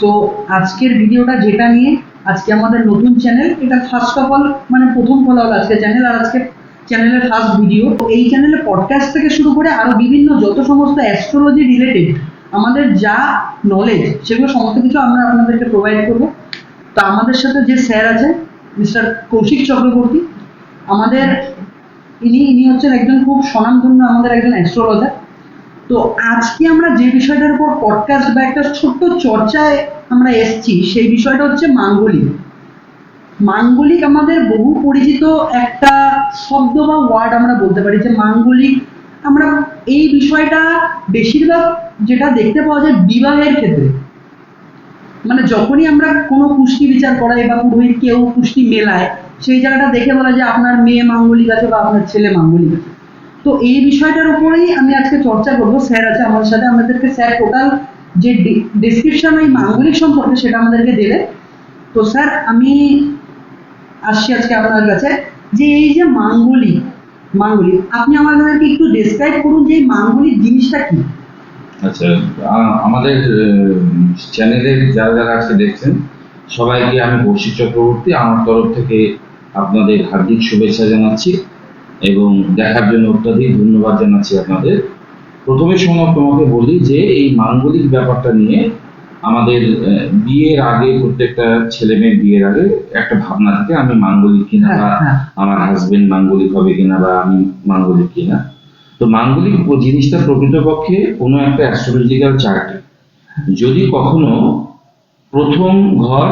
তো আজকের ভিডিওটা যেটা নিয়ে আজকে আমাদের নতুন চ্যানেল এটা ফার্স্ট অফ অল মানে প্রথম খোলা হলো আজকে চ্যানেল আর আজকে চ্যানেলের ফার্স্ট ভিডিও এই চ্যানেলে পডকাস্ট থেকে শুরু করে আরও বিভিন্ন যত সমস্ত অ্যাস্ট্রোলজি রিলেটেড আমাদের যা নলেজ সেগুলো সমস্ত কিছু আমরা আপনাদেরকে প্রোভাইড করব। তো আমাদের সাথে যে স্যার আছে মিস্টার কৌশিক চক্রবর্তী, আমাদের ইনি ইনি হচ্ছেন একজন খুব স্বনামধন্য আমাদের একজন অ্যাস্ট্রোলজার তো আজকে আমরা যে বিষয়টার উপর পডকাস্ট বা একটা ছোট্ট চর্চায় আমরা এসেছি, সেই বিষয়টা হচ্ছে মাঙ্গলিক। মাঙ্গলিক আমাদের বহু পরিচিত একটা শব্দ বা ওয়ার্ড আমরা বলতে পারি যে মাঙ্গলিক। আমরা এই বিষয়টা বেশিরভাগ যেটা দেখতে পাওয়া যায় বিবাহের ক্ষেত্রে। মানে যখনই আমরা কোনো কুষ্টি বিচার করাই বা পুরোহিত কেউ কুষ্টি মেলায়, সেই জায়গাটা দেখে বলা যে আপনার মেয়ে মাঙ্গলিক আছে বা আপনার ছেলে মাঙ্গলিক আছে। তো এই বিষয়টার উপরেই আমি আজকে চর্চা করব। স্যার আছে আমার সাথে, আমাদেরকে স্যার টোটাল যে ডিসক্রিপশন ওই মাঙ্গলিক সম্পর্কে সেটা আমাদেরকে দেবে। তো স্যার, আমি আসছি আজকে আপনার কাছে যে এই যে মাঙ্গলিক মাঙ্গলিক আপনি আমাদেরকে একটু ডেসক্রাইব করুন যে এই মাঙ্গলিক জিনিসটা কি? আচ্ছা আমাদের চ্যানেলে যারা যারা আজকে দেখছেন, সবাইকে আমি কৌশিক চক্রবর্তী আমার তরফ থেকে আপনাদের হার্দিক শুভেচ্ছা জানাচ্ছি। এবং দেখার জন্য অত্যাধিক ধন্যবাদ জানাচ্ছি আপনাদের। প্রথমে শোনো তোমাকে বলি যে এই মাঙ্গলিক ব্যাপারটা নিয়ে আমাদের বিয়ের আগে প্রত্যেকটা ছেলে মেয়ের বিয়ের আগে একটা ভাবনা থাকে আমি মাঙ্গলিক কিনা হ্যাঁ, বা হ্যাঁ। আমার হাজবেন্ড মাঙ্গলিক হবে কিনা বা আমি মাঙ্গলিক কিনা। তো মাঙ্গলিক জিনিসটা প্রকৃতপক্ষে কোনো একটা অ্যাস্ট্রোলজিক্যাল চার্টে যদি কখনো প্রথম ঘর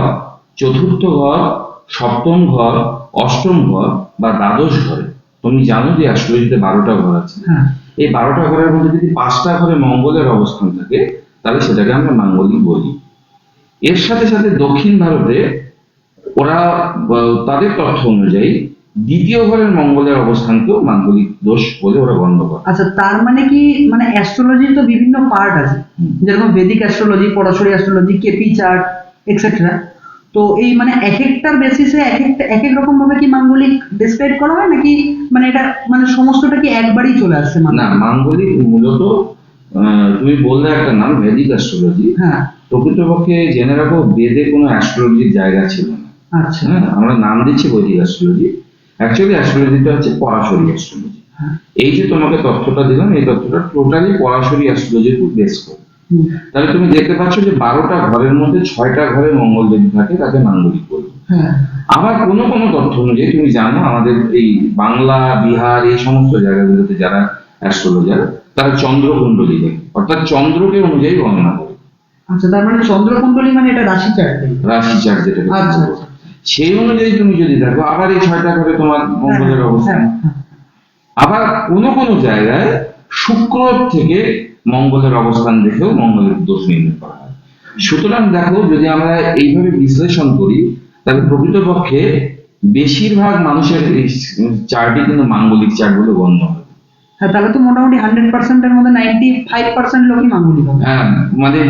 চতুর্থ ঘর সপ্তম ঘর অষ্টম ঘর বা দ্বাদশ ঘরে তুমি জানো যে অ্যাস্ট্রোলজিতে বারোটা ঘর আছে হ্যাঁ? এই বারোটা ঘরের মধ্যে যদি পাঁচটা ঘরে মঙ্গলের অবস্থান থাকে তাহলে সেটাকে আমরা মাঙ্গলিক বলি। এর সাথে সাথে দক্ষিণ ভারতে ওরা তাদের তথ্য অনুযায়ী দ্বিতীয় ঘরের মঙ্গলের অবস্থানকেও মাঙ্গলিক দোষ বলে ওরা গণ্য করে। আচ্ছা তার মানে কি মানে অ্যাস্ট্রোলজির তো বিভিন্ন পার্ট আছে। যেরকম Vedic astrology Parashari astrology KP chart etcetera তো এই মানে এক একটার বেসিসে এক একটা এক এক রকম ভাবে কি মাঙ্গলিক ডিসক্রাইব করা হয় নাকি মানে এটা মানে সমস্তটা কি একবারই চলে আসছে মানে না মাঙ্গলিক মূলত তুমি বললে একটা নাম ভেদিক অ্যাস্ট্রোলজি হ্যাঁ। প্রকৃতপক্ষে জেনে রাখো বেদে কোনো অ্যাস্ট্রোলজির জায়গা ছিল না। আচ্ছা। হ্যাঁ আমরা নাম দিচ্ছি বৈদিক অ্যাস্ট্রোলজি অ্যাকচুয়ালি অ্যাস্ট্রোলজিটা হচ্ছে পরাশরী অ্যাস্ট্রোলজি এই যে তোমাকে তথ্যটা দিলাম এই তথ্যটা টোটালি পরাশরী অ্যাস্ট্রোলজির উপর বেস করে। তাহলে তুমি দেখতে পাচ্ছ যে বারোটা ঘরের মধ্যে ছয়টা ঘরে মঙ্গল যদি থাকে তাকে মাঙ্গলিক বলবে হ্যাঁ। আবার কোনো কোনো তথ্য অনুযায়ী তুমি জানো আমাদের এই বাংলা বিহার এই সমস্ত জায়গাগুলোতে যারা অ্যাস্ট্রোলজার তারা চন্দ্রকুণ্ডলী দেখে অর্থাৎ চন্দ্রকে অনুযায়ী গণনা করে। আচ্ছা তার মানে চন্দ্রকুণ্ডলী মানে এটা রাশি চার্ট রাশি চার্ট যেটা আচ্ছা, আচ্ছা। সেই অনুযায়ী তুমি যদি দেখো আবার এই ছয়টা ঘরে তোমার মঙ্গলের অবস্থান। হ্যাঁ, হ্যাঁ। আবার কোনো কোনো জায়গায় শুক্র থেকে মঙ্গলের অবস্থান দেখেও মঙ্গলের দোষ নির্ণয় করা হয়। সুতরাং দেখো যদি আমরা এইভাবে বিশ্লেষণ করি তাহলে প্রকৃতপক্ষে বেশিরভাগ মানুষের চার্টই কিন্তু মাঙ্গলিক চার্ট বলে গণ্য হয় হ্যাঁ তাহলে তো মোটামুটি হান্ড্রেড পার্সেন্টের মধ্যে নাইনটি ফাইভ পার্সেন্ট লোকই মাঙ্গলিক হবে। হ্যাঁ মানে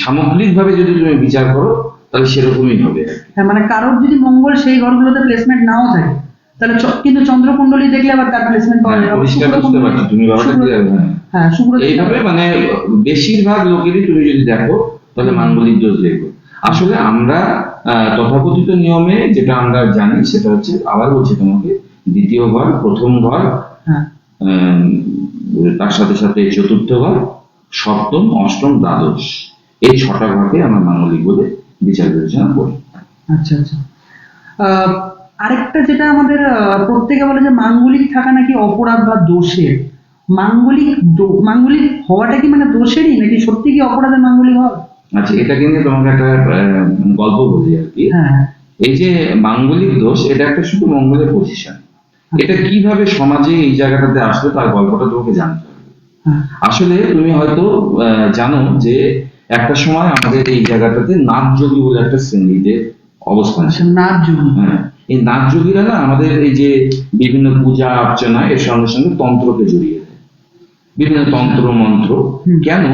সামগ্রিক ভাবে যদি তুমি বিচার করো তাহলে সেরকমই হবে হ্যাঁ মানে কারোর যদি মঙ্গল সেই ঘরগুলোতে প্লেসমেন্ট নাও থাকে তাহলে কিন্তু চন্দ্রকুণ্ডলী দেখলে আবার তার প্লেসমেন্ট পাওয়া হ্যাঁ, যাবে। পরিষ্কার বুঝতে পারছ তুমি ব্যাপারটা clear, হ্যাঁ। হ্যাঁ শুক্র এইভাবে মানে বেশিরভাগ লোকেরই তুমি যদি দেখো তাহলে মাঙ্গলিক দোষ দেখবে। আসলে আমরা তথাকথিত নিয়মে যেটা আমরা জানি সেটা হচ্ছে আবার বলছি তোমাকে দ্বিতীয় ঘর প্রথম ঘর হ্যাঁ। তার সাথে সাথে চতুর্থ ঘর সপ্তম অষ্টম দ্বাদশ। এই ছটা ঘরকে আমরা মাঙ্গলিক বলে বিচার বিবেচনা করি। আচ্ছা আচ্ছা। আহ, আরেকটা যেটা আমাদের প্রত্যেকে বলে যে মাঙ্গলিক থাকা নাকি অপরাধ বা দোষের? মাঙ্গলিক মাঙ্গলিক হওয়াটা কি মানে দোষেরই নাকি সত্যি কি অপরাধে মাঙ্গলিক হওয়া আচ্ছা এটাকে নিয়ে তোমাকে একটা গল্প বলি আর কি। হ্যাঁ। এই যে মাঙ্গলিক দোষ এটা একটা শুধু মঙ্গলের পজিশন এটা কীভাবে সমাজে এই জায়গাটাতে আসলো তার গল্পটা তোমাকে জানতে হবে। হ্যাঁ। আসলে তুমি হয়তো আহ, জানো যে একটা সময় আমাদের এই জায়গাটাতে নাথযোগী বলে একটা শ্রেণীতে অবস্থান আচ্ছা ছিল। নাচ যোগী হ্যাঁ। এই নাথযোগীরা না আমাদের এই যে বিভিন্ন পূজা অর্চনা এর সঙ্গে সঙ্গে তন্ত্রকে জড়িয়ে দেয়। বিভিন্ন তন্ত্র মন্ত্র। কেন?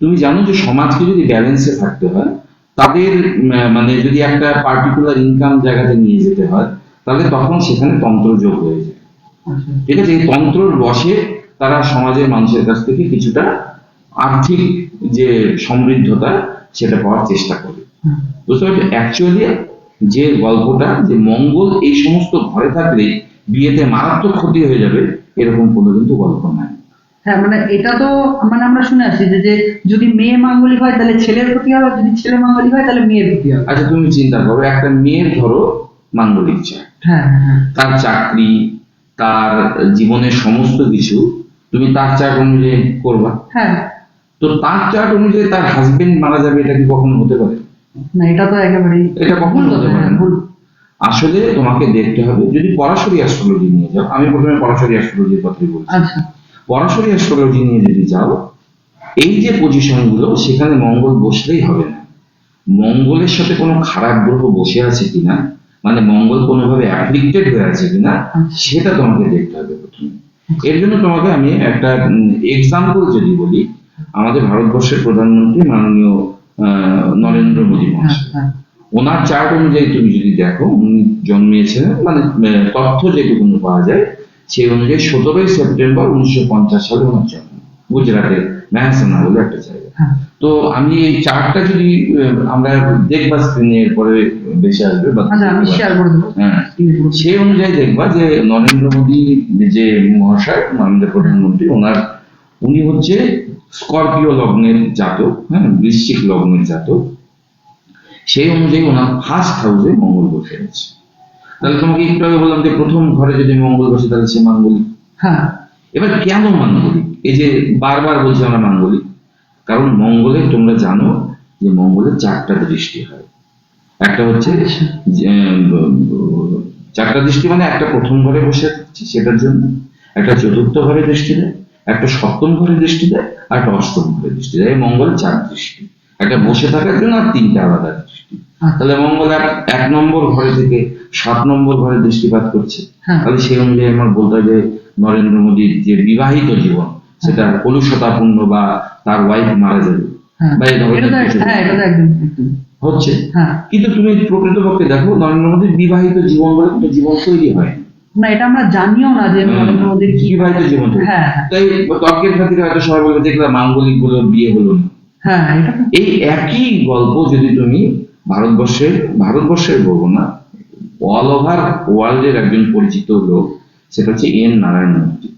তুমি জানো যে সমাজকে যদি ব্যালেন্সে থাকতে হয় তাদের মানে যদি একটা পার্টিকুলার ইনকাম জায়গাতে নিয়ে যেতে হয় তাহলে তখন সেখানে তন্ত্র যোগ হয়ে যায়। আচ্ছা। ঠিক আছে? এই তন্ত্রর বসে তারা সমাজের মানুষের কাছ থেকে কিছুটা আর্থিক যে সমৃদ্ধতা সেটা পাওয়ার চেষ্টা করে। বুঝতে পারছ অ্যাকচুয়ালি যে গল্পটা যে মঙ্গল এই সমস্ত ঘরে থাকলে বিয়েতে মারাত্মক ক্ষতি হয়ে যাবে এরকম কোনো কিন্তু গল্প নাই। হ্যাঁ মানে এটা তো মানে আমরা শুনে আসছি যে যে যদি মেয়ে মাঙ্গলিক হয় তাহলে ছেলের ক্ষতি হবে যদি ছেলে মাঙ্গলিক হয় তাহলে মেয়ের ক্ষতি হবে। আচ্ছা তুমি চিন্তা করো একটা মেয়ের ধরো মাঙ্গলিক চায়। হ্যাঁ হ্যাঁ হ্যাঁ। তার চাকরি তার জীবনের সমস্ত কিছু তুমি তার চার্ট অনুযায়ী করবা। হ্যাঁ। তো তার চার্ট অনুযায়ী তার হাজবেন্ড মারা যাবে এটা কি কখনো হতে পারে? না এটা তো একেবারেই এটা কখনো হতে পারে হ্যাঁ, ভুল। আসলে তোমাকে দেখতে হবে যদি পরাশরি অ্যাস্ট্রোলজি নিয়ে যাও আমি প্রথমে পরাশরি অ্যাস্ট্রোলজির কথাই বলছি। আচ্ছা। পরাশরি অ্যাস্ট্রোলজি নিয়ে যদি যাও এই যে পজিশনগুলো সেখানে মঙ্গল বসলেই হবে না। মঙ্গলের সাথে কোনো খারাপ গ্রহ বসে আছে কিনা মানে মঙ্গল কোনোভাবে অ্যাফ্লিক্টেড হয়ে আছে কিনা সেটা তোমাকে দেখতে হবে প্রথমে। এর জন্য তোমাকে আমি একটা এক্সাম্পল যদি বলি আমাদের ভারতবর্ষের প্রধানমন্ত্রী মাননীয় নরেন্দ্র মোদী হ্যাঁ মহাশয়। হ্যাঁ ওনার চার্ট অনুযায়ী তুমি যদি দেখো উনি জন্মিয়েছিলেন মানে তথ্য যেটুকু পাওয়া যায় সেই অনুযায়ী সতেরোই সেপ্টেম্বর উনিশশো পঞ্চাশ সালে ওনার জন্ম। গুজরাটের ম্যাহসানা বলে একটা জায়গা। হ্যাঁ। তো আমি এই চার্টটা যদি আমরা দেখবা স্ক্রিনে পরে বেশি আসবে বা আচ্ছা। সেই অনুযায়ী দেখবা যে নরেন্দ্র মোদী যে মহাশয় আমাদের প্রধানমন্ত্রী ওনার উনি হচ্ছে স্করপিও লগ্নের জাতক হ্যাঁ বৃশ্চিক লগ্নের জাতক। সেই অনুযায়ী ওনার ফার্স্ট হাউসে মঙ্গল বসে আছে। তাহলে তোমাকে একটু আগে বললাম যে প্রথম ঘরে যদি মঙ্গল বসে তাহলে সে মাঙ্গলিক। হ্যাঁ এবার কেন মাঙ্গলিক? এই যে বারবার বলছি আমরা মাঙ্গলিক, কারণ মঙ্গলে তোমরা জানো যে মঙ্গলের চারটা দৃষ্টি হয়। একটা হচ্ছে চারটা দৃষ্টি মানে একটা প্রথম ঘরে বসে সেটার জন্য, একটা চতুর্থ ঘরে দৃষ্টি দেয় একটা সপ্তম ঘরে দৃষ্টি দেয় আর একটা অষ্টম ঘরে দৃষ্টি দেয়। এই মঙ্গলের চার দৃষ্টি। একটা বসে থাকার জন্য আর তিনটা আলাদা দৃষ্টি। আচ্ছা। তাহলে মঙ্গল এক নম্বর ঘরে থেকে সাত নম্বর ঘরে দৃষ্টিপাত করছে। হ্যাঁ। তাহলে সেই অনুযায়ী আমার বলতে হয় যে নরেন্দ্র মোদীর যে বিবাহিত জীবন সেটা কলুষতাপূর্ণ বা তার ওয়াইফ মারা যাবে। হ্যাঁ। বা এই ধরনের হ্যাঁ হচ্ছে। হ্যাঁ। কিন্তু তুমি প্রকৃতপক্ষে দেখো নরেন্দ্র মোদীর বিবাহিত জীবন বলে কোনো জীবন তৈরি হয় না এটা আমরা জানিও না যে নরেন্দ্র মোদীর কি বিবাহিত জীবন। হ্যাঁ হ্যাঁ। তাই তর্কের খাতিরে হয়তো সবাই বলবে দেখলাম মাঙ্গলিকগুলো বিয়ে হলো না। হ্যাঁ এটা এই একই গল্প যদি তুমি ভারতবর্ষের ভারতবর্ষের বলব না অল ওভার ওয়ার্ল্ডের একজন পরিচিত লোক সেটা হচ্ছে এন নারায়ণ মূর্তি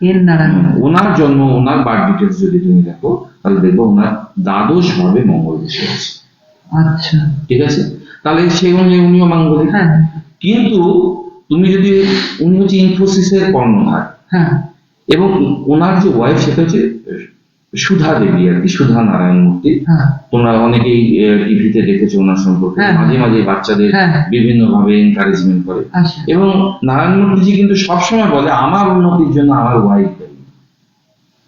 এন নারায়ণ ওনার জন্ম ওনার বার্থ ডিটেলস যদি তুমি দেখো তাহলে দেখব ওনার দ্বাদশ ভাবে মঙ্গল বসে আছে। আচ্ছা। ঠিক আছে? তাহলে সেই অনুযায়ী উনিও মাঙ্গলিক। হ্যাঁ। কিন্তু তুমি যদি উনি হচ্ছে ইনফোসিসের কর্ণধার হ্যাঁ। এবং ওনার যে ওয়াইফ সেটা হচ্ছে সুধা দেবী আর কি সুধা নারায়ণ মূর্তি। হ্যাঁ। তোমরা অনেকেই টিভিতে দেখেছ ওনার সম্পর্কে। হ্যাঁ। মাঝে মাঝে বাচ্চাদের হ্যাঁ। বিভিন্ন ভাবে এনকারেজমেন্ট করে। আচ্ছা। এবং নারায়ণ মূর্তিজি কিন্তু সবসময় বলে আমার উন্নতির জন্য আমার ওয়াইফ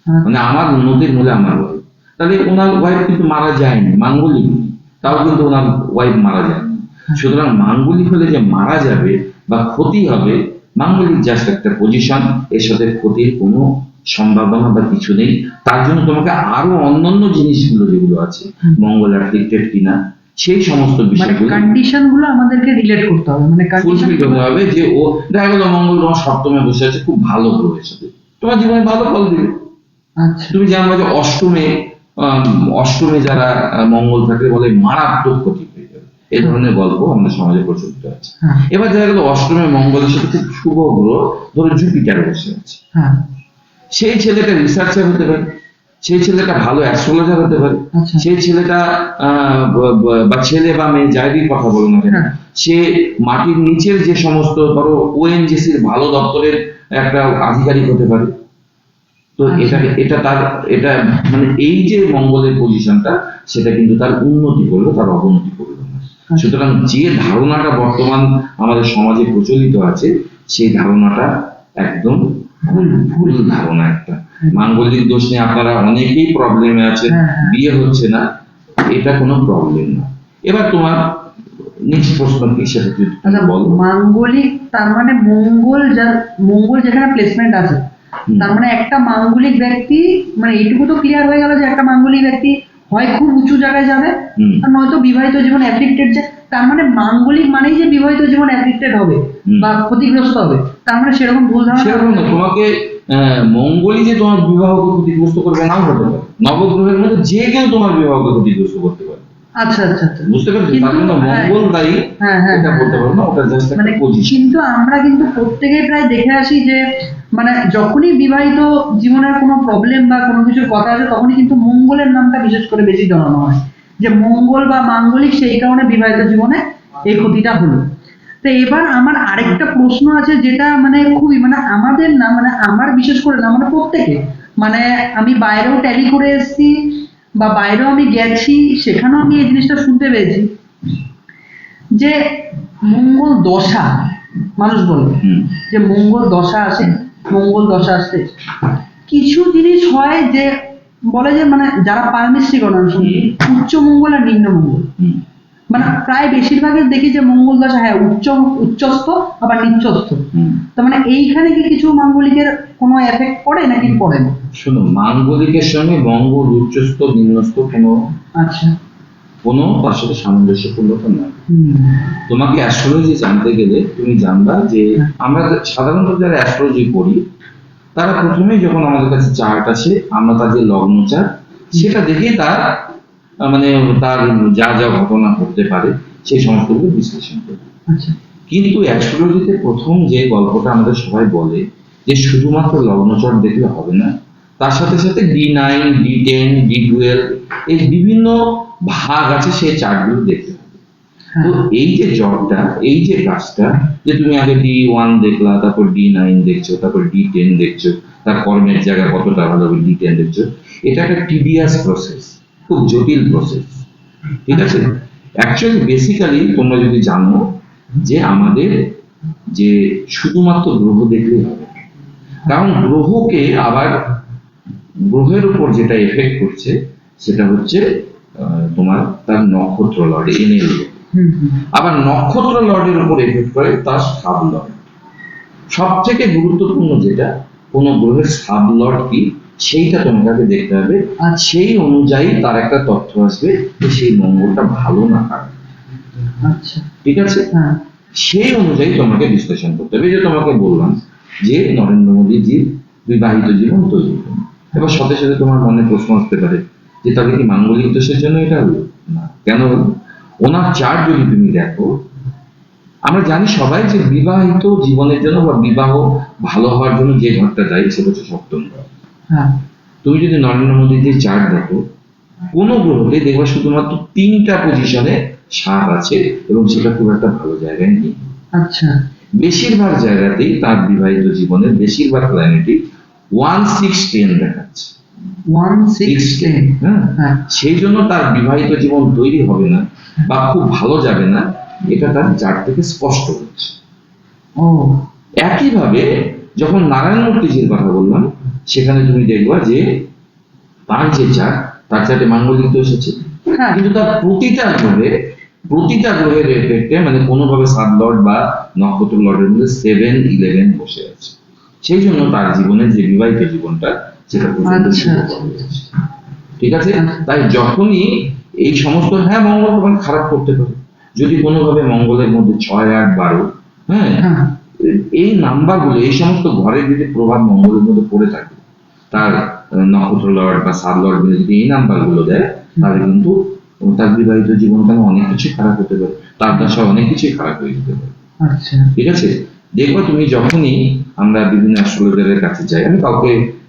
হ্যাঁ। মানে আমার উন্নতির মূলে আমার ওয়াইফ তাহলে ওনার ওয়াইফ কিন্তু মারা যায়নি মাঙ্গলিক। তাও কিন্তু ওনার ওয়াইফ মারা যায়নি। সুতরাং মাঙ্গলিক হলে যে মারা যাবে বা ক্ষতি হবে মাঙ্গলিক জাস্ট একটা পজিশন এর সাথে ক্ষতির কোনো সম্ভাবনা বা কিছু নেই। তার জন্য তোমাকে আরও অন্যান্য জিনিসগুলো যেগুলো আছে মঙ্গল অ্যাফ্লিক্টেড কিনা সেই সমস্ত মানে বিষয়গুলো কন্ডিশনগুলো আমাদেরকে রিলেট করতে হবে। মানে কন্ডিশন ফুলফিল করতে হবে যে ও দেখা গেলো মঙ্গল তোমার সপ্তমে বসে আছে খুব ভালো গ্রহের সাথে। তোমার জীবনে ভালো ফল দিবে। আচ্ছা। তুমি জানবে যে অষ্টমে অষ্টমে যারা মঙ্গল থাকে বলে মারাত্মক ক্ষতি। এই ধরনের গল্প আমাদের সমাজে প্রচলিত আছে হ্যাঁ এবার দেখা গেল অষ্টমে মঙ্গলের সাথে খুব শুভ গ্রহ ধরো জুপিটার বসে আছে হ্যাঁ সেই ছেলেটা রিসার্চার হতে পারে সেই ছেলেটা ভালো অ্যাস্ট্রোলজার হতে পারে আচ্ছা সেই ছেলেটা ব- ছেলে বা মেয়ে যারই কথা বলো না কেন হ্যাঁ। সে মাটির নিচের যে সমস্ত ধরো ওএনজিসির ভালো দপ্তরের একটা আধিকারিক হতে পারে তো আচ্ছা। এটা এটা তার এটা মানে এই যে মঙ্গলের পজিশনটা সেটা কিন্তু তার উন্নতি করবে তার অবনতি আচ্ছা। সুতরাং যে ধারণাটা বর্তমান আমাদের সমাজে প্রচলিত আছে সেই ধারণাটা একদম ভুল ভুল ধারণা একটা। মাঙ্গলিক দোষ নিয়ে আপনারা অনেকেই প্রবলেমে আছে হ্যাঁ, হ্যাঁ। বিয়ে হচ্ছে না এটা কোনো প্রবলেম না। এবার তোমার নেক্সট প্রশ্ন কি সেটা তুমি আচ্ছা মাঙ্গলিক তার মানে মঙ্গল যার মঙ্গল যেখানে প্লেসমেন্ট আছে তার মানে একটা মাঙ্গলিক ব্যক্তি মানে এইটুকু তো ক্লিয়ার হয়ে গেল যে একটা মাঙ্গলিক ব্যক্তি হয় খুব উঁচু জায়গায় যাবে আর নয়তো বিবাহিত জীবন অ্যাফেক্টেড যে তার মানে মাঙ্গলিক মানেই যে বিবাহিত জীবন অ্যাফেক্টেড হবে বা ক্ষতিগ্রস্ত হবে তার মানে সেরকম ভুল ধারণা সেরকম না তোমাকে মঙ্গলই যে তোমার বিবাহকে ক্ষতিগ্রস্ত করবে নাও হতে পারে। নবগ্রহের মধ্যে যে কেউ তোমার বিবাহকে ক্ষতিগ্রস্ত করতে পারে। আচ্ছা আচ্ছা আচ্ছা। বুঝতে পারছ তার জন্য হ্যাঁ। মঙ্গল দায়ী হ্যাঁ হ্যাঁ এটা বলতে পারব না ওটা জাস্ট মানে একটা পজিশন কিন্তু আমরা কিন্তু প্রত্যেকে প্রায় দেখে আসি যে মানে যখনই বিবাহিত জীবনের কোনো প্রবলেম বা কোনো কিছুর কথা আসে তখনই কিন্তু মঙ্গলের নামটা বিশেষ করে বেশি জানানো হয়। যে মঙ্গল বা মাঙ্গলিক সেই কারণে বিবাহিত জীবনে এই ক্ষতিটা হলো। তো এবার আমার আরেকটা প্রশ্ন আছে যেটা মানে খুবই মানে আমাদের না মানে আমার বিশেষ করে না মানে প্রত্যেকে। মানে আমি বাইরেও ট্যালি করে এসেছি বা বাইরেও আমি গেছি সেখানেও আমি এই জিনিসটা শুনতে পেয়েছি যে মঙ্গল দশা মানুষ বলবে যে মঙ্গল দশা আসে মঙ্গল দশা আসতে কিছু জিনিস হয় যে বলে যে মানে যারা পারমিস্ট্রিক গণনা উচ্চ মঙ্গল আর নিম্ন মঙ্গল। মানে প্রায় বেশিরভাগই দেখি যে মঙ্গল দশা হ্যাঁ উচ্চ উচ্চস্থ আবার নিচ্চস্থ। হুম। তার মানে এইখানে কি কিছু মাঙ্গলিকের কোনো এফেক্ট পড়ে নাকি পড়ে না? শোনো মাঙ্গলিকের সঙ্গে মঙ্গল উচ্চস্থ নিম্নস্থ কোনো আচ্ছা। কোনো তার সাথে সামঞ্জস্যপূর্ণতা নয় হুম। তোমাকে অ্যাস্ট্রোলজি জানতে গেলে তুমি জানবা যে আমরা সাধারণত যারা অ্যাস্ট্রোলজি পড়ি তারা প্রথমেই যখন আমাদের কাছে চার্ট আসে আমরা তাদের লগ্ন চার্ট সেটা দেখেই তার মানে তার যা যা ঘটনা ঘটতে পারে সেই সমস্তগুলো বিশ্লেষণ করি আচ্ছা। কিন্তু অ্যাস্ট্রোলজিতে প্রথম যে গল্পটা আমাদের সবাই বলে যে শুধুমাত্র লগ্নচট দেখলে হবে না তার সাথে সাথে D nine D ten D twelve এই বিভিন্ন ভাগ আছে সেই চার্টগুলো দেখতে হবে। তো হ্যাঁ এই যে জবটা এই যে কাজটা যে তুমি আগে ডি ওয়ান দেখলা তারপর ডি নাইন দেখছ তারপর ডি টেন দেখছ তার কর্মের জায়গা কতটা ভালো হবে ডি টেন দেখছ এটা একটা টিডিয়াস প্রসেস খুব জটিল প্রসেস ঠিক আছে? অ্যাকচুয়ালি বেসিক্যালি তোমরা যদি জানো যে আমাদের যে শুধুমাত্র গ্রহ দেখলেই হবে কারণ গ্রহকে আবার গ্রহের উপর যেটা এফেক্ট করছে সেটা হচ্ছে তোমার তার নক্ষত্র লর্ড এনএল। আবার নক্ষত্র লর্ডের উপর এফেক্ট করে তার সাব লর্ড। সব থেকে গুরুত্বপূর্ণ যেটা কোন গ্রহের সাব লর্ড কি? সেইটা তোমাকে দেখতে হবে আর সেই অনুযায়ী তার একটা তথ্য আসবে যে সেই মঙ্গলটা ভালো না খারাপ। আচ্ছা। ঠিক আছে? হ্যাঁ। সেই অনুযায়ী তোমাকে বিশ্লেষণ করতে হবে। যে তোমাকে বললাম যে নরেন্দ্র মোদীজির বিবাহিত জীবন তৈরি এবার সাথে সাথে তোমার মনে প্রশ্ন আসতে পারে যে তাহলে কি মাঙ্গলিক দোষের জন্য এটা হলো? না। কেন হলো? ওনার চার যদি তুমি দেখো আমরা জানি সবাই যে বিবাহিত জীবনের জন্য বা বিবাহ ভালো হওয়ার জন্য যে ঘরটা দায়ী সেটা হচ্ছে সপ্তম ঘর। তুমি যদি নরেন্দ্র মোদীজির চার্ট দেখো কোন গ্রহতে দেখবা শুধুমাত্র তিনটা পজিশনে সাত আছে এবং সেটা খুব একটা ভালো জায়গায় নেই। আচ্ছা। বেশিরভাগ জায়গাতেই তার বিবাহিত জীবনের বেশিরভাগ প্ল্যানেটই ওয়ান সিক্স টেন দেখাচ্ছে। হ্যাঁ। হ্যাঁ। সেই জন্য তার বিবাহিত জীবন তৈরি হবে না বা খুব ভালো যাবে না এটা তার চার থেকে স্পষ্ট হচ্ছে। ও। একইভাবে যখন নারায়ণ মূর্তিজির কথা বললাম সেখানে তুমি দেখবা যে তার যে চার তার চারটে মাঙ্গলিক দোষ আছে। হ্যাঁ। কিন্তু তার প্রতিটা গ্রহে প্রতিটা গ্রহের এফেক্টে মানে কোনোভাবে সাত লর্ড বা নক্ষত্র লর্ডের মধ্যে সেভেন ইলেভেন বসে আছে। সেই জন্য তার জীবনের যে বিবাহিত জীবনটা সেটা আচ্ছা। ঠিক আছে। তাই যখনই এই সমস্ত হ্যাঁ মঙ্গল খারাপ করতে পারে। যদি কোনোভাবে মঙ্গলের মধ্যে ছয় আট বারো হ্যাঁ হ্যাঁ। এই নাম্বারগুলো এই সমস্ত ঘরের যদি প্রভাব মঙ্গলের মধ্যে পড়ে থাকে তার নক্ষত্র লর্ড বা সাব লর্ড মিলে যদি এই নাম্বারগুলো দেয় তাহলে কিন্তু তার বিবাহিত জীবনকালে অনেক কিছু খারাপ হতে পারে। তার দশা অনেক কিছুই খারাপ হয়ে যেতে পারে। আচ্ছা। ঠিক আছে? দেখব তুমি যখনই আমরা বিভিন্ন অ্যাস্ট্রোলজারের কাছে যাই আমি কাউকে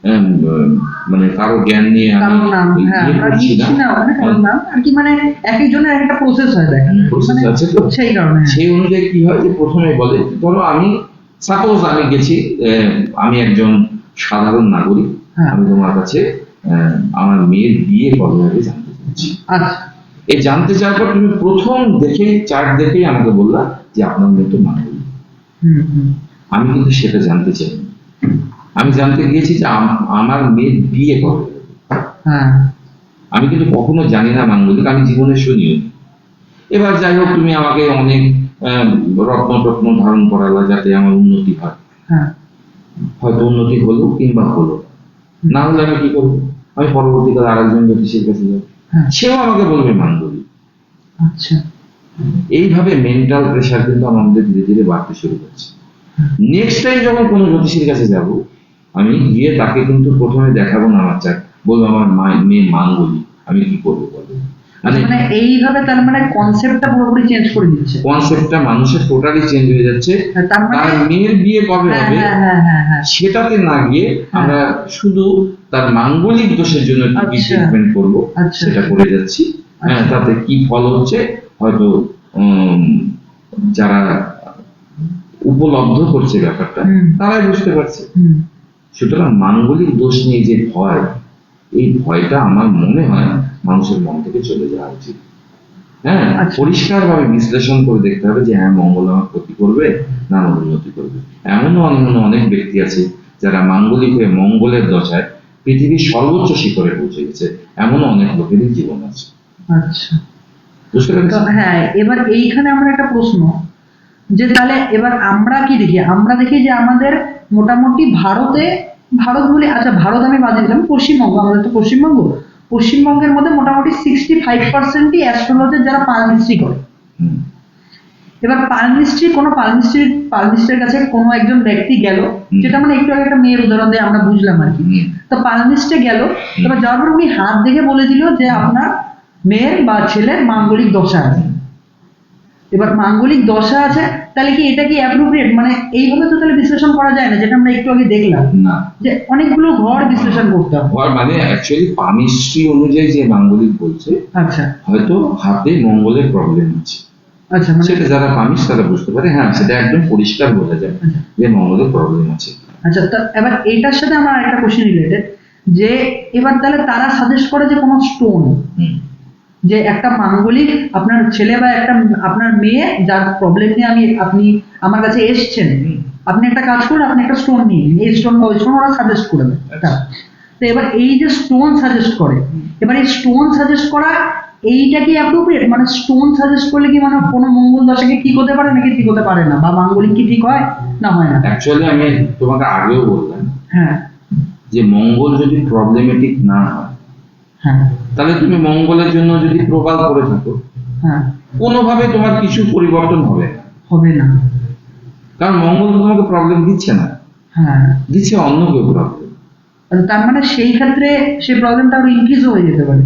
মানে কারও জ্ঞান নিয়ে আমি ইয়ে হ্যাঁ আমরা করছি নিচ্ছি না। ওখানে কারোর নাম আর কি মানে এক একজনের একটা প্রসেস হয় দেখেন। Process মানে আছে তো? সেই কারণে সেই অনুযায়ী কি হয় যে প্রথমে বলে ধরো আমি সাপোজ আমি গেছি আমি একজন সাধারণ নাগরিক হ্যাঁ। আমি তোমার কাছে আমার মেয়ের বিয়ে কবে হবে জানতে চাচ্ছি আচ্ছা। এই জানতে চাওয়ার পর তুমি প্রথম দেখে চার্ট দেখেই আমাকে বললা যে আপনার মেয়ে তো হুম। আমি কিন্তু সেটা জানতে চাই। আমি জানতে গিয়েছি যে আমার মেয়ের বিয়ে হবে। হ্যাঁ। আমি কিন্তু কখনো জানি না মাঙ্গলিক আমি জীবনে শুনিও এবার যাই হোক তুমি আমাকে অনেক রত্ন টত্ন ধারণ করালা যাতে আমার উন্নতি হয়। হ্যাঁ। হয়তো উন্নতি হলো কিংবা হলো। না হলে আমি কি করব? আমি পরবর্তীকালে আরেকজন জ্যোতিষীর কাছে যাব। হ্যাঁ। সেও আমাকে বলবে মাঙ্গলিক আচ্ছা। এইভাবে মেন্টাল প্রেশার কিন্তু আমাদের ধীরে ধীরে বাড়তে শুরু করছে। নেক্সট টাইম যখন কোনো জ্যোতিষীর কাছে যাব আমি গিয়ে তাকে কিন্তু প্রথমে দেখাবো না আমার চাক বলব আমার মা- মেয়ে মাঙ্গলি আমি কি করব বলো? মানে মানে এইভাবে তার মানে কনসেপ্টটা পুরোপুরি চেঞ্জ করে দিচ্ছে। কনসেপ্টটা মানুষের টোটালি চেঞ্জ হয়ে যাচ্ছে। তার মানে মেয়ের বিয়ে কবে হ্যাঁ হবে? হ্যাঁ হ্যাঁ হ্যাঁ হ্যাঁ। সেটাতে না গিয়ে আমরা শুধু তার মাঙ্গলিক দোষের জন্য কি কি আচ্ছা। ট্রিটমেন্ট করব আচ্ছা। সেটা করে যাচ্ছি। হ্যাঁ আচ্ছা। তাতে কি ফল হচ্ছে হয়তো উম, যারা উপলব্ধ করছে ব্যাপারটা তারাই বুঝতে পারছে। সুতরাং মাঙ্গলিক দোষ নিয়ে যে ভয় এই ভয়টা আমার মনে হয় মানুষের মন থেকে চলে যাওয়া উচিত। হ্যাঁ আচ্ছা। পরিষ্কারভাবে বিশ্লেষণ করে দেখতে হবে যে হ্যাঁ মঙ্গল আমার ক্ষতি করবে না আমার উন্নতি করবে। এমনও অন্য অনেক ব্যক্তি আছে যারা মাঙ্গলিক হয়ে মঙ্গলের দশায় পৃথিবীর সর্বোচ্চ শিখরে পৌঁছে গেছে এমনও অনেক লোকেরই জীবন আছে। আচ্ছা। হ্যাঁ এবার এইখানে আমার একটা প্রশ্ন। যে তাহলে এবার আমরা কি দেখি? আমরা দেখি যে আমাদের মোটামুটি ভারতে ভারত বলে আচ্ছা ভারত আমি বাদ দিলাম পশ্চিমবঙ্গ আমাদের তো পশ্চিমবঙ্গ। পশ্চিমবঙ্গের মধ্যে মোটামুটি সিক্সটি ফাইভ পার্সেন্টই অ্যাস্ট্রোলজার যারা পারমিস্ট্রি করে। এবার পারমিস্ট্রি কোনো পারমিস্ট্রি পারমিস্ট্রির কাছে কোনো একজন ব্যক্তি গেল যেটা মানে একটু আগে একটা মেয়ের উদাহরণ দিয়ে আমরা বুঝলাম আর কি। তো পারমিস্টে গেল এবার যাওয়ার পর উনি হাত দেখে বলে দিল যে আপনার মেয়ের বা ছেলের মাঙ্গলিক দশা আছে। এবার মাঙ্গলিক দশা আছে তাহলে কি এটা কি অ্যাপ্রোপ্রিয়েট মানে এইভাবে তো তাহলে বিশ্লেষণ করা যায় না যেটা আমরা একটু আগে দেখলাম। না। যে অনেকগুলো ঘর বিশ্লেষণ করতে হবে। আর মানে অ্যাকচুয়ালি পামিস্ট্রি অনুযায়ী যে মাঙ্গলিক বলছে আচ্ছা। হয়তো হাতে মঙ্গলের প্রবলেম আছে আচ্ছা মানে সেটা যারা পামিস তারা বুঝতে পারে হ্যাঁ সেটা একদম পরিষ্কার বোঝা যায় আচ্ছা। যে মঙ্গলের প্রবলেম আছে। আচ্ছা তা এবার এইটার সাথে আমার একটা কোশ্চেন রিলেটেড যে এবার তাহলে তারা সাজেস্ট করে যে কোনো স্টোন যে একটা মাঙ্গলিক আপনার ছেলে বা একটা আপনার মেয়ে যার প্রবলেম নিয়ে আমি আপনি আমার কাছে এসছেন আপনি একটা কাজ করুন আপনি একটা স্টোন নিন। এই স্টোন বা ওই স্টোন ওরা সাজেস্ট করে দেবে আচ্ছা। তো এবার এই যে স্টোন সাজেস্ট করে এবার এই স্টোন সাজেস্ট করা এইটা কি অ্যাপ্রোপ্রিয়েট মানে স্টোন সাজেস্ট করলে কি মানে কোনো মঙ্গল দশাকে ঠিক হতে পারে নাকি ঠিক হতে পারে না? বা মাঙ্গলিক কি ঠিক হয়? না হয় না। অ্যাকচুয়ালি আমি তোমাকে আগেও বললাম হ্যাঁ। যে মঙ্গল যদি প্রবলেমেটিক না হয় হ্যাঁ। তাহলে তুমি মঙ্গলের জন্য যদি প্রবাল করে থাকো হ্যাঁ। কোনোভাবে তোমার কিছু পরিবর্তন হবে? হবে না। কারণ মঙ্গল তোমাকে প্রবলেম দিচ্ছে না। হ্যাঁ। দিচ্ছে অন্য কেউ প্রবলেম তার মানে সেই ক্ষেত্রে সেই প্রবলেমটা আরও ইনক্রিজ হয়ে যেতে পারে।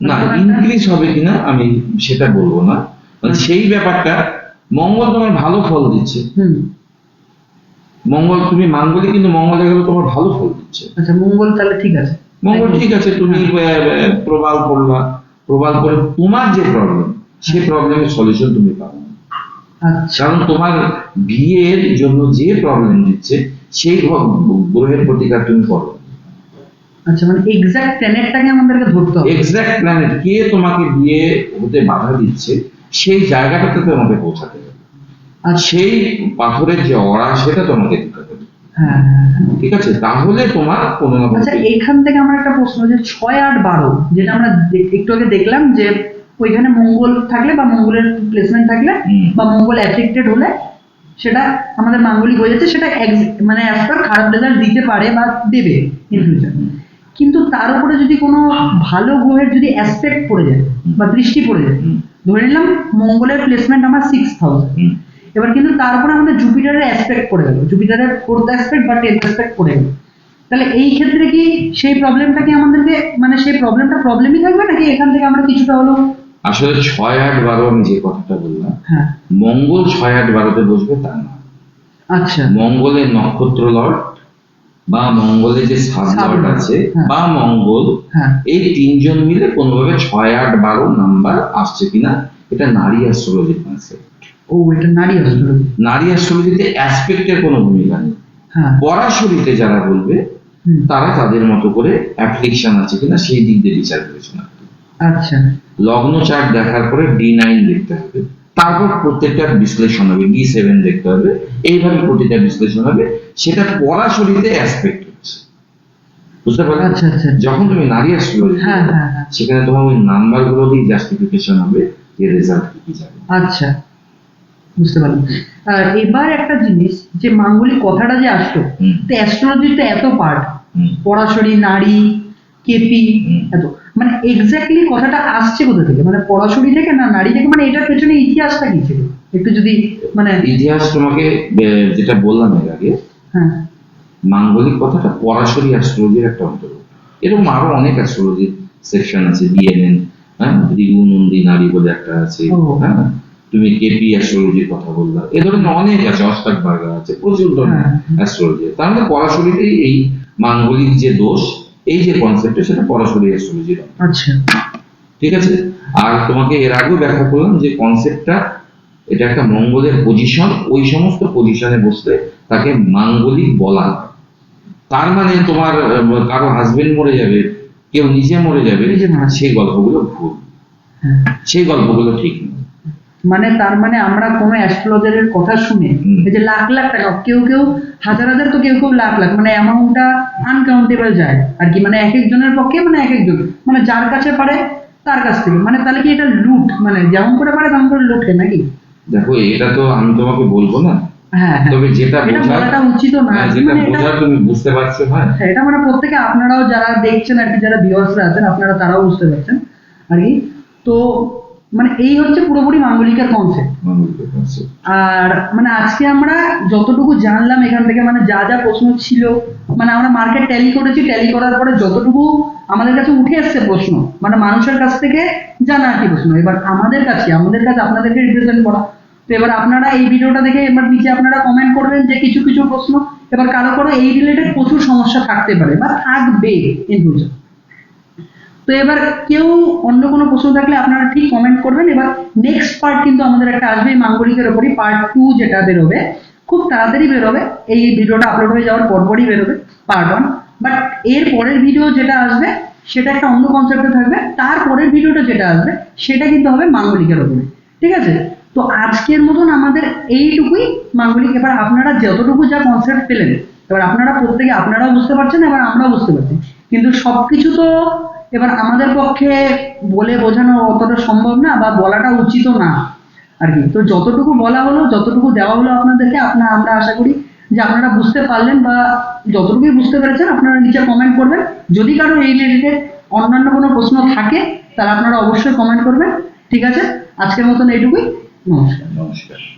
না ইনক্রিজ হবে কিনা আমি সেটা বলব না। মানে সেই ব্যাপারটা মঙ্গল তোমার ভালো ফল দিচ্ছে। হুম। মঙ্গল তুমি মাঙ্গলিক কিন্তু মঙ্গলে গেলে তোমার ভালো ফল দিচ্ছে। আচ্ছা মঙ্গল তাহলে ঠিক আছে। মঙ্গল ঠিক আছে তুমি আহ, প্রবাল করলা প্রবাল করে তোমার যে প্রবলেম সেই প্রবলেমের সলিউশন তুমি পাবে আচ্ছা। কারণ তোমার বিয়ের জন্য যে প্রবলেম দিচ্ছে সেই গ্রহের প্রতিকার তুমি করো। আচ্ছা মানে এক্সাক্ট প্ল্যানেটটাকে আমাদেরকে ধরতে হবে। এক্সাক্ট প্ল্যানেট কে তোমাকে বিয়ে হতে বাধা দিচ্ছে সেই জায়গাটাতে তোমাকে পৌঁছাতে হবে। আর আচ্ছা। সেই পাথরের যে অড়া সেটা তোমাকে হ্যাঁ। ঠিক আছে তাহলে তোমার কোনো না আচ্ছা এইখান থেকে আমার একটা প্রশ্ন যে ছয় আট বারো যেটা আমরা একটু আগে দেখলাম যে ওইখানে মঙ্গল থাকলে বা মঙ্গলের প্লেসমেন্ট থাকলে বা মঙ্গল অ্যাফেক্টেড হলে সেটা আমাদের মাঙ্গলিক হয়ে যাচ্ছে সেটা মানে অ্যাজ খারাপ রেজাল্ট দিতে পারে বা দেবে ইন ফিউচার কিন্তু তার উপরে যদি কোনো ভালো গ্রহের যদি অ্যাসপেক্ট পড়ে যায় বা দৃষ্টি পড়ে যায় ধরে নিলাম মঙ্গলের প্লেসমেন্ট আমার সিক্স থাউজেন্ড। এবার কিন্তু তারপরে আমাদের জুপিটারের অ্যাসপেক্ট পড়ে গেল জুপিটারের ফোর্থ অ্যাসপেক্ট বা টেন্থ অ্যাসপেক্ট পড়ে গেল তাহলে এই ক্ষেত্রে কি সেই প্রবলেমটা কি আমাদেরকে মানে সেই প্রবলেমটা প্রবলেমই থাকবে নাকি এখান থেকে আমরা কিছুটা হলেও আসলে ছয় আট বারো আমি যে কথাটা বললাম হ্যাঁ। মঙ্গল ছয় আট বারোতে বসবে তা না। আচ্ছা। মঙ্গলের নক্ষত্র লর্ড বা মঙ্গলের যে সাব সাব লর্ড লর্ড, আছে হ্যাঁ। বা মঙ্গল হ্যাঁ। এই তিনজন মিলে কোনোভাবে ছয় আট বারো নাম্বার আসছে কিনা এটা নারী অ্যাস্ট্রোলজি কনসেপ্ট ও এটা নারী অ্যাস্ট্রোলজি নারী অ্যাস্ট্রোলজিতে অ্যাসপেক্টের কোনো ভূমিকা নেই। হ্যাঁ। পরাশরীতে যারা বলবে তারা তাদের মতো করে অ্যাপ্লিকেশন আছে কিনা সেই দিক দিয়ে বিচার বিবেচনা আচ্ছা। লগ্ন চার্ট দেখার পরে ডি নাইন দেখতে হবে তারপর প্রত্যেকটা বিশ্লেষণ হবে ডি সেভেন দেখতে হবে এইভাবে প্রতিটা বিশ্লেষণ হবে সেটা পরাশরীতে অ্যাসপেক্ট হচ্ছে। বুঝতে পারলে আচ্ছা আচ্ছা। যখন তুমি নারী অ্যাস্ট্রোলজি হ্যাঁ হ্যাঁ সেখানে তোমার ওই নাম্বারগুলো দিয়ে জাস্টিফিকেশন হবে রেজাল্ট কি যাবে? আচ্ছা বুঝতে পারলাম। আর এবার একটা জিনিস যে মাঙ্গলিক কথাটা যে আসলো। তো অ্যাস্ট্রোলজির তো এত পার্ট। পড়াশরী নারী কেপি এত। মানে এক্স্যাক্টলি কথাটা আসছে কোথা থেকে? মানে পড়াশরী থেকে না নারী থেকে? মানে এটার পেছনে ইতিহাসটা কি ছিল? একটু যদি মানে ইতিহাস তোমাকে যেটা বললাম এর আগে হ্যাঁ। মাঙ্গলিক কথাটা পরাশরী অ্যাস্ট্রোলজির একটা অন্তর্গত এরকম আরও অনেক অ্যাস্ট্রোলজির সেকশন আছে ডিএনএন হ্যাঁ? নারী বলে একটা আছে হ্যাঁ? তুমি কেপি অ্যাস্ট্রোলজির কথা বললা। এ ধরনের অনেক আছে অস্তাক বার্গা আছে প্রচুর ধরনের। অ্যাস্ট্রোলজি তার মধ্যে পরাশরীতেই এই মাঙ্গলিক যে দোষ এই যে কনসেপ্টটা সেটা পরাশরী অ্যাস্ট্রোলজির আচ্ছা। ঠিক আছে? আর তোমাকে এর আগেও ব্যাখ্যা করলাম যে কনসেপ্টটা এটা একটা মঙ্গলের পজিশন ওই সমস্ত পজিশনে বসলে তাকে মাঙ্গলিক বলা তার মানে তোমার কারও হাজবেন্ড মরে যাবে কেউ নিজে মরে যাবে সেই গল্পগুলো ভুল। হ্যাঁ। সেই গল্পগুলো ঠিক মানে তার মানে আমরা কোনো অ্যাস্ট্রোলজারের কথা শুনে এই যে লাখ লাখ টাকা কেউ কেউ হাজার হাজার তো কেউ কেউ লাখ লাখ মানে অ্যামাউন্টটা আনকাউন্টেবল যায় আর কি মানে এক একজনের পক্ষে মানে এক একজন মানে যার কাছে পারে তার কাছ থেকে। মানে তাহলে কি এটা লুট মানে যেমন করে পারে তেমন করে লুটে নাকি? দেখো এটা তো আমি তোমাকে বলব না। তবে যেটা এটা উচিত না। হ্যাঁ, যেটা মানে তুমি বুঝতে পারছ হ্যাঁ? হ্যাঁ, এটা মানে প্রত্যেকে আপনারাও যারা দেখছেন আর কি যারা ভিউয়ার্সরা আছেন আপনারা তারাও বুঝতে পারছেন আর কি। তো মানে এই হচ্ছে পুরোপুরি মাঙ্গলিকার কনসেপ্ট আর মানে আজকে আমরা যতটুকু জানলাম এখান থেকে মানে যা যা প্রশ্ন ছিল মানে আমরা মার্কেট ট্যালি করেছি ট্যালি করার পরে যতটুকু আমাদের কাছে উঠে আসছে প্রশ্ন মানে মানুষের কাছ থেকে জানা আর কি প্রশ্ন। এবার আমাদের কাছে আমাদের কাছে আপনাদেরকে রিপ্রেজেন্ট করা। তো এবার আপনারা এই ভিডিওটা দেখে এবার নিচে আপনারা কমেন্ট করবেন যে কিছু কিছু প্রশ্ন। এবার কারও কারও এই রিলেটেড প্রচুর সমস্যা থাকতে পারে বা থাকবে ইন ফিউচার তো এবার কেউ অন্য কোনো প্রশ্ন থাকলে আপনারা ঠিক কমেন্ট করবেন। এবার নেক্সট পার্ট কিন্তু আমাদের একটা আসবে, মাঙ্গলিকের ওপরই পার্ট টু যেটা বেরোবে। খুব তাড়াতাড়ি বেরোবে। এই ভিডিওটা আপলোড হয়ে যাওয়ার পরপরই বেরোবে পার্ট ওয়ান বাট এর পরের ভিডিও যেটা আসবে, সেটা একটা অন্য কনসেপ্টে থাকবে। তারপরের ভিডিওটা যেটা আসবে, সেটা কিন্তু হবে মাঙ্গলিকের ওপরে। ঠিক আছে? তো আজকের মতন আমাদের এইটুকুই। মাঙ্গলিক, এবার আপনারা যতটুকু যা কনসেপ্ট পেলেন, এবার আপনারা প্রত্যেকে আপনারাও বুঝতে পারছেন, এবার আমরাও বুঝতে পারছি। কিন্তু সবকিছু তো এবার আমাদের পক্ষে বলে বোঝানো অতটা সম্ভব না বা বলাটা উচিত না আর কি। তো যতটুকু বলা হলো, যতটুকু দেওয়া হলো আপনাদেরকে আপনার আমরা আশা করি যে আপনারা বুঝতে পারলেন বা যতটুকুই বুঝতে পেরেছেন, আপনারা নিচে কমেন্ট করবেন। যদি কারও এই রিলেটেড অন্যান্য কোনো প্রশ্ন থাকে, তাহলে আপনারা অবশ্যই কমেন্ট করবেন। ঠিক আছে? আজকের মতন এইটুকুই। নমস্কার। নমস্কার